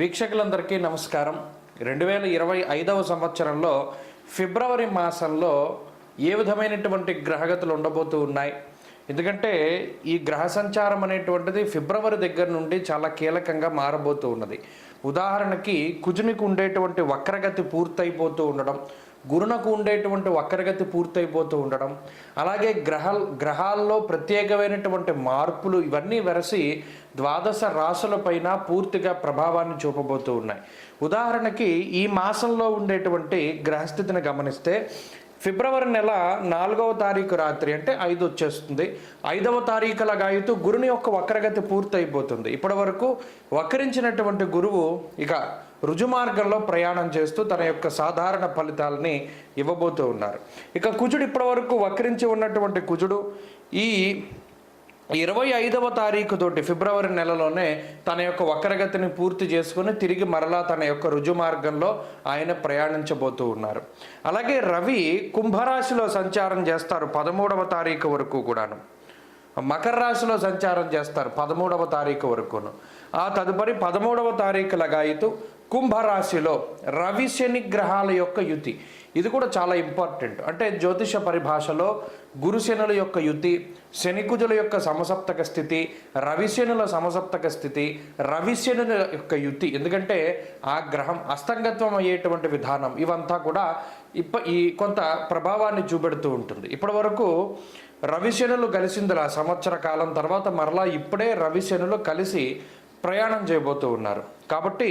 వీక్షకులందరికీ నమస్కారం. రెండు వేల ఇరవై ఐదవ సంవత్సరంలో ఫిబ్రవరి మాసంలో ఏ విధమైనటువంటి గ్రహగతులు ఉండబోతూ ఉన్నాయి? ఎందుకంటే ఈ గ్రహ సంచారం అనేటువంటిది ఫిబ్రవరి దగ్గర నుండి చాలా కీలకంగా మారబోతూ ఉన్నది. ఉదాహరణకి కుజునికి ఉండేటువంటి వక్రగతి పూర్తయిపోతూ ఉండడం గురునకు ఉండేటువంటి వక్రగతి పూర్తయిపోతూ ఉండడం అలాగే గ్రహ గ్రహాల్లో ప్రత్యేకమైనటువంటి మార్పులు ఇవన్నీ వెరసి ద్వాదశ రాశులపైన పూర్తిగా ప్రభావాన్ని చూపబోతూ ఉన్నాయి. ఉదాహరణకి ఈ మాసంలో ఉండేటువంటి గ్రహస్థితిని గమనిస్తే ఫిబ్రవరి నెల నాలుగవ తారీఖు రాత్రి అంటే ఐదు వచ్చేస్తుంది. ఐదవ తారీఖుల గాయతూ గురుని యొక్క వక్రగతి పూర్తయిపోతుంది. ఇప్పటి వరకు వక్రించినటువంటి గురువు ఇక రుజుమార్గంలో ప్రయాణం చేస్తూ తన యొక్క సాధారణ ఫలితాలని ఇవ్వబోతూ ఉన్నారు. ఇక కుజుడు ఇప్పటి వరకు వక్రించి ఉన్నటువంటి కుజుడు ఈ ఇరవై ఐదవ తారీఖు తోటి ఫిబ్రవరి నెలలోనే తన యొక్క వక్రగతిని పూర్తి చేసుకుని తిరిగి మరలా తన యొక్క రుజు మార్గంలో ఆయన ప్రయాణించబోతూ ఉన్నారు. అలాగే రవి కుంభరాశిలో సంచారం చేస్తారు పదమూడవ తారీఖు వరకు కూడాను. మకర రాశిలో సంచారం చేస్తారు పదమూడవ తారీఖు వరకును. ఆ తదుపరి పదమూడవ తారీఖు లగాయితూ కుంభరాశిలో రవి శని గ్రహాల యొక్క యుతి. ఇది కూడా చాలా ఇంపార్టెంట్. అంటే జ్యోతిష పరిభాషలో గురుశనుల యొక్క యుతి శనికుజుల యొక్క సమసప్తక స్థితి రవిశనుల సమసప్తక స్థితి రవిశనుల యొక్క యుతి. ఎందుకంటే ఆ గ్రహం అస్తంగత్వం అయ్యేటువంటి విధానం ఇవంతా కూడా ఇప్ప ఈ కొంత ప్రభావాన్ని చూపెడుతూ ఉంటుంది. ఇప్పటి వరకు రవిశనులు కలిసిందిలా సంవత్సర కాలం తర్వాత మరలా ఇప్పుడే రవిశనులు కలిసి ప్రయాణం చేయబోతూ ఉన్నారు. కాబట్టి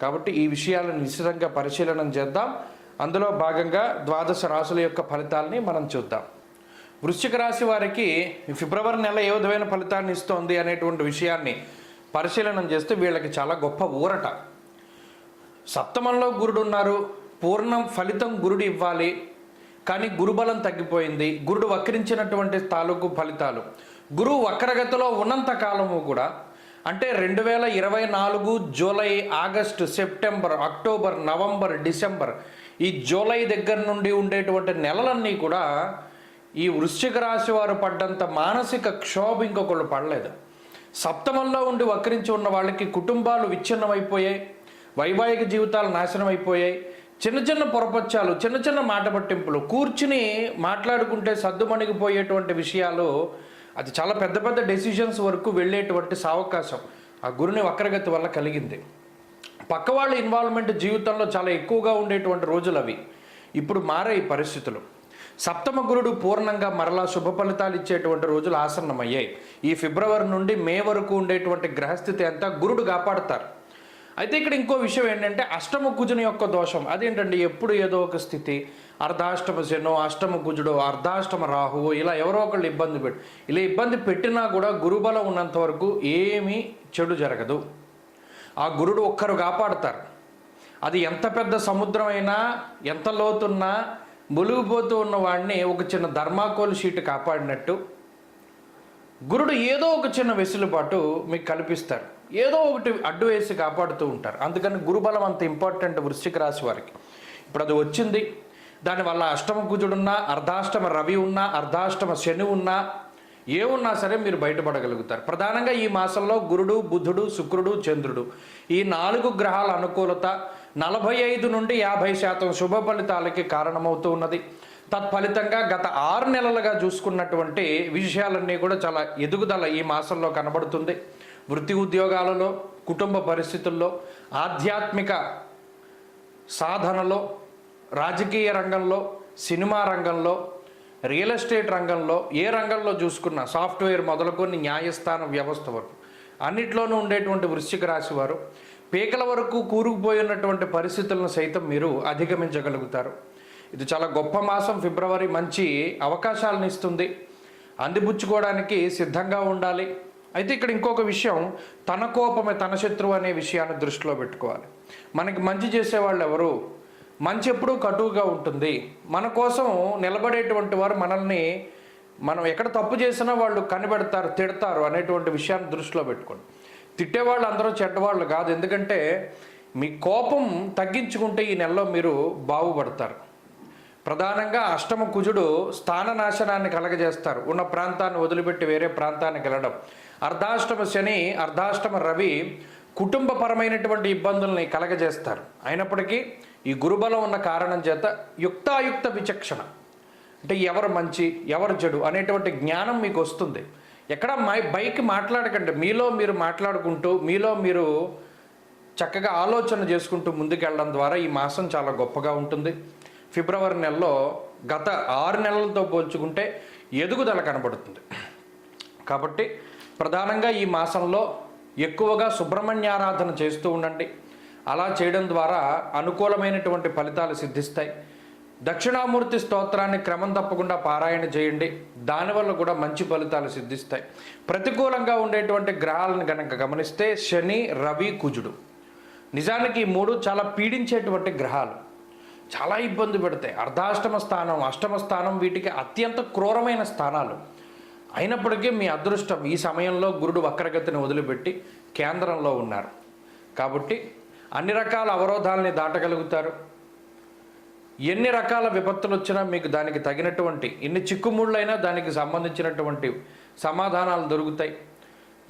కాబట్టి ఈ విషయాలను నిశ్చితంగా పరిశీలన చేద్దాం. అందులో భాగంగా ద్వాదశ రాశుల యొక్క ఫలితాలని మనం చూద్దాం. వృశ్చిక రాశి వారికి ఫిబ్రవరి నెల ఏ విధమైన ఫలితాన్ని ఇస్తోంది అనేటువంటి విషయాన్ని పరిశీలన చేస్తే వీళ్ళకి చాలా గొప్ప ఊరట. సప్తమంలో గురుడు ఉన్నారు. పూర్ణం ఫలితం గురుడు ఇవ్వాలి. కానీ గురుబలం తగ్గిపోయింది. గురుడు వక్రించినటువంటి తాలూకు ఫలితాలు. గురువు వక్రగతిలో ఉన్నంత కాలము కూడా అంటే రెండు వేల ఇరవై నాలుగు July August September October November December ఈ జూలై దగ్గర నుండి ఉండేటువంటి నెలలన్నీ కూడా ఈ వృశ్చిక రాశి వారు పడ్డంత మానసిక క్షోభ ఇంకొకళ్ళు పడలేదు. సప్తమంలో ఉండి వక్రించి ఉన్న వాళ్ళకి కుటుంబాలు విచ్ఛిన్నమైపోయాయి వైవాహిక జీవితాలు నాశనం అయిపోయాయి చిన్న చిన్న పొరపచ్చాలు చిన్న చిన్న మాట పట్టింపులు కూర్చుని మాట్లాడుకుంటే సర్దుమణిగిపోయేటువంటి విషయాలు అది చాలా పెద్ద పెద్ద డెసిషన్స్ వరకు వెళ్ళేటువంటి సావకాశం. ఆ గురుని వక్రగతి వల్ల కలిగింది. పక్క వాళ్ళ ఇన్వాల్వ్మెంట్ జీవితంలో చాలా ఎక్కువగా ఉండేటువంటి రోజులు అవి. ఇప్పుడు మారే ఈ పరిస్థితులు. సప్తమ గురుడు పూర్ణంగా మరలా శుభ ఫలితాలు ఇచ్చేటువంటి రోజులు ఆసన్నమయ్యాయి. ఈ ఫిబ్రవరి నుండి మే వరకు ఉండేటువంటి గ్రహస్థితి అంతా గురుడు కాపాడతారు. అయితే ఇక్కడ ఇంకో విషయం ఏంటంటే అష్టమ కుజుని యొక్క దోషం. అదేంటండి? ఎప్పుడు ఏదో ఒక స్థితి అర్ధాష్టమ శనో అష్టమ కుజుడు అర్ధాష్టమ రాహువు ఇలా ఎవరో ఒకళ్ళు ఇబ్బంది పెట్టు ఇలా ఇబ్బంది పెట్టినా కూడా గురుబలం ఉన్నంత వరకు ఏమీ చెడు జరగదు. ఆ గురుడు ఒక్కరు కాపాడుతారు. అది ఎంత పెద్ద సముద్రమైనా ఎంత లోతున్నా మునిగిపోతూ ఉన్న వాడిని ఒక చిన్న ధర్మాకోల్ షీట్ కాపాడినట్టు గురుడు ఏదో ఒక చిన్న వెసులుబాటు మీకు కల్పిస్తారు. ఏదో ఒకటి అడ్డు వేసి కాపాడుతూ ఉంటారు. అందుకని గురుబలం అంత ఇంపార్టెంట్ వృశ్చిక రాశి వారికి. ఇప్పుడు అది వచ్చింది. దానివల్ల అష్టమ కుజుడున్నా అర్ధాష్టమ రవి ఉన్నా అర్ధాష్టమ శని ఉన్నా ఏ ఉన్నా సరే మీరు బయటపడగలుగుతారు. ప్రధానంగా ఈ మాసంలో గురుడు బుధుడు శుక్రుడు చంద్రుడు. ఈ నాలుగు గ్రహాల అనుకూలత నలభై ఐదు నుండి యాభై శాతం శుభ ఫలితాలకి కారణమవుతూ ఉన్నది. తత్ఫలితంగా గత ఆరు నెలలుగా చూసుకున్నటువంటి విషయాలన్నీ కూడా చాలా ఎదుగుదల ఈ మాసంలో కనబడుతుంది. వృత్తి ఉద్యోగాలలో కుటుంబ పరిస్థితుల్లో ఆధ్యాత్మిక సాధనలో రాజకీయ రంగంలో సినిమా రంగంలో రియల్ ఎస్టేట్ రంగంలో ఏ రంగంలో చూసుకున్నా సాఫ్ట్వేర్ మొదలుకొని న్యాయస్థాన వ్యవస్థ వరకు. అన్నిట్లోనూ ఉండేటువంటి వృశ్చిక రాశి వారు పీకల వరకు కూరుకుపోయి ఉన్నటువంటి పరిస్థితులను సైతం మీరు అధిగమించగలుగుతారు. ఇది చాలా గొప్ప మాసం ఫిబ్రవరి మంచి అవకాశాలను ఇస్తుంది. అందిపుచ్చుకోవడానికి సిద్ధంగా ఉండాలి. అయితే ఇక్కడ ఇంకొక విషయం తన కోపమే తన శత్రువు అనే విషయాన్ని దృష్టిలో పెట్టుకోవాలి. మనకి మంచి చేసేవాళ్ళు ఎవరు? మంచి ఎప్పుడూ కటువుగా ఉంటుంది. మన కోసం నిలబడేటువంటి వారు మనల్ని మనం ఎక్కడ తప్పు చేసినా వాళ్ళు కనిపెడతారు తిడతారు అనేటువంటి విషయాన్ని దృష్టిలో పెట్టుకోండి. తిట్టేవాళ్ళు అందరూ చెడ్డవాళ్ళు కాదు. ఎందుకంటే మీ కోపం తగ్గించుకుంటే ఈ నెలలో మీరు బాగుపడతారు. ప్రధానంగా అష్టమ కుజుడు స్థాన నాశనాన్ని కలగజేస్తారు. ఉన్న ప్రాంతాన్ని వదిలిపెట్టి వేరే ప్రాంతానికి వెళ్ళడం. అర్ధాష్టమ శని అర్ధాష్టమ రవి కుటుంబపరమైనటువంటి ఇబ్బందుల్ని కలగజేస్తారు. అయినప్పటికీ ఈ గురుబలం ఉన్న కారణం చేత యుక్తాయుక్త విచక్షణ. అంటే ఎవరు మంచి ఎవరు చెడు అనేటువంటి జ్ఞానం మీకు వస్తుంది. ఎక్కడ మై బైక్ మాట్లాడకండి. మీలో మీరు మాట్లాడుకుంటూ మీలో మీరు చక్కగా ఆలోచన చేసుకుంటూ ముందుకెళ్ళడం ద్వారా ఈ మాసం చాలా గొప్పగా ఉంటుంది. ఫిబ్రవరి నెలలో గత ఆరు నెలలతో పోల్చుకుంటే ఎదుగుదల కనబడుతుంది. కాబట్టి ప్రధానంగా ఈ మాసంలో ఎక్కువగా సుబ్రహ్మణ్యారాధన చేస్తూ ఉండండి. అలా చేయడం ద్వారా అనుకూలమైనటువంటి ఫలితాలు సిద్ధిస్తాయి. దక్షిణామూర్తి స్తోత్రాన్ని క్రమం తప్పకుండా పారాయణ చేయండి. దానివల్ల కూడా మంచి ఫలితాలు సిద్ధిస్తాయి. ప్రతికూలంగా ఉండేటువంటి గ్రహాలను కనుక గమనిస్తే శని రవి కుజుడు. నిజానికి ఈ మూడు చాలా పీడించేటువంటి గ్రహాలు. చాలా ఇబ్బంది పెడతాయి. అర్ధాష్టమ స్థానం అష్టమ స్థానం వీటికి అత్యంత క్రూరమైన స్థానాలు. అయినప్పటికీ మీ అదృష్టం ఈ సమయంలో గురుడు వక్రగతిని వదిలిపెట్టి కేంద్రంలో ఉన్నారు. కాబట్టి అన్ని రకాల అవరోధాలని దాటగలుగుతారు. ఎన్ని రకాల విపత్తులు వచ్చినా మీకు దానికి తగినటువంటి ఎన్ని చిక్కుముళ్ళైనా దానికి సంబంధించినటువంటి సమాధానాలు దొరుకుతాయి.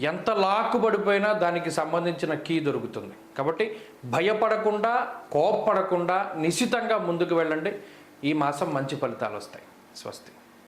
ఎంత లాక్కుబడిపోయినా దానికి సంబంధించిన కీ దొరుకుతుంది. కాబట్టి భయపడకుండా కోప్పడకుండా నిశితంగా ముందుకు వెళ్ళండి. ఈ మాసం మంచి ఫలితాలు వస్తాయి స్వస్తి.